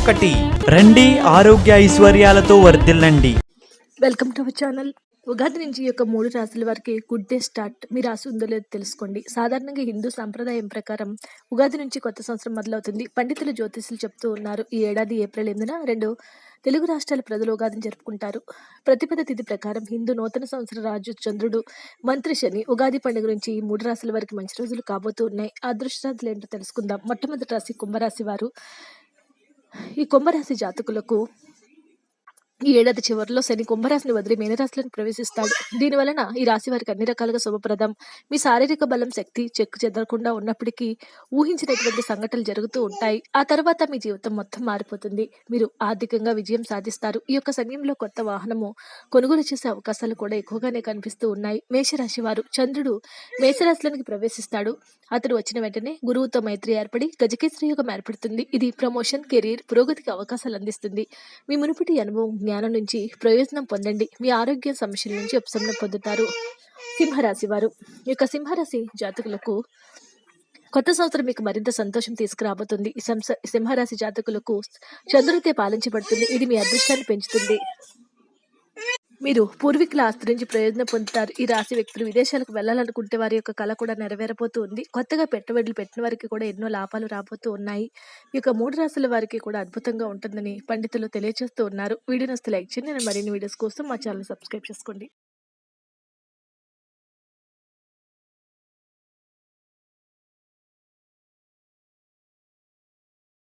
ఒకటి. రండి ఆరోగ్య ఐశ్వర్యాలతో వర్ధిల్లండి. Welcome to our channel. Ugadi నుంచి ఈ యొక్క మూడు రాశుల వారికి గుడ్ డే స్టార్ట్. మీ రాశి ఉందో లేదో తెలుసుకోండి. సాధారణంగా హిందూ సాంప్రదాయం ప్రకారం ఉగాది నుంచి కొత్త సంవత్సరం మొదలవుతుంది. పండితులు జ్యోతిషులు చెప్తూ ఉన్నారు ఈ ఏడాది ఏప్రిల్ ఎనిమిదిన రెండు తెలుగు రాష్ట్రాల ప్రజలు ఉగాదిని జరుపుకుంటారు. ప్రతిపద తిథి ప్రకారం హిందూ నూతన సంవత్సర రాజు చంద్రుడు మంత్రి శని ఉగాది పండుగ నుంచి ఈ మూడు రాశుల వారికి మంచి రోజులు కాబోతూ ఉన్నాయి. అదృష్టాలు ఏంటో తెలుసుకుందాం. మొట్టమొదటి రాశి కుంభరాశి వారు ఈ కుంభరాశి జాతకులకు ఈ ఏడాది చివరిలో శని కుంభరాశిని వదిలి మీనరాశిలోకి ప్రవేశిస్తాడు. దీని వలన ఈ రాశి వారికి అన్ని రకాలుగా శుభప్రదం. మీ శారీరక బలం శక్తి చెక్కు చెదరకుండా ఉన్నప్పటికీ ఊహించినటువంటి సంఘటనలు జరుగుతూ ఉంటాయి. ఆ తర్వాత మీ జీవితం మొత్తం మారిపోతుంది. మీరు ఆర్థికంగా విజయం సాధిస్తారు. ఈ యొక్క సమయంలో కొత్త వాహనము కొనుగోలు చేసే అవకాశాలు కూడా ఎక్కువగానే కనిపిస్తూ ఉన్నాయి. మేషరాశి వారు చంద్రుడు మేషరాశిలోనికి ప్రవేశిస్తాడు. అతడు వచ్చిన వెంటనే గురువుతో మైత్రి ఏర్పడి గజకేశ్వరి యోగం ఏర్పడుతుంది. ఇది ప్రమోషన్ కెరీర్ పురోగతికి అవకాశాలు అందిస్తుంది. మీ మునుపటి అనుభవం జ్ఞానం నుంచి ప్రయోజనం పొందండి. మీ ఆరోగ్య సమస్యల నుంచి ఉపశమనం పొందుతారు సింహరాశి వారు. ఈ యొక్క సింహరాశి జాతకులకు కొత్త సంవత్సరం మీకు మరింత సంతోషం తీసుకురాబోతుంది. సింహరాశి జాతకులకు చంద్రుడితే పాలించబడుతుంది. ఇది మీ అదృష్టాన్ని పెంచుతుంది. మీరు పూర్వీకుల ఆస్తి నుంచి ప్రయోజనం పొందుతారు. ఈ రాశి వ్యక్తులు విదేశాలకు వెళ్ళాలనుకుంటే వారి యొక్క కళ కూడా నెరవేరబోతూ ఉంది. కొత్తగా పెట్టుబడులు పెట్టిన వారికి కూడా ఎన్నో లాభాలు రాబోతూ ఉన్నాయి. ఈ యొక్క మూడు రాశుల వారికి కూడా అద్భుతంగా ఉంటుందని పండితులు తెలియజేస్తూ ఉన్నారు. వీడియో నస్తే లైక్ చేయండి. నేను మరిన్ని వీడియోస్ కోసం మా ఛానల్ సబ్స్క్రైబ్ చేసుకోండి.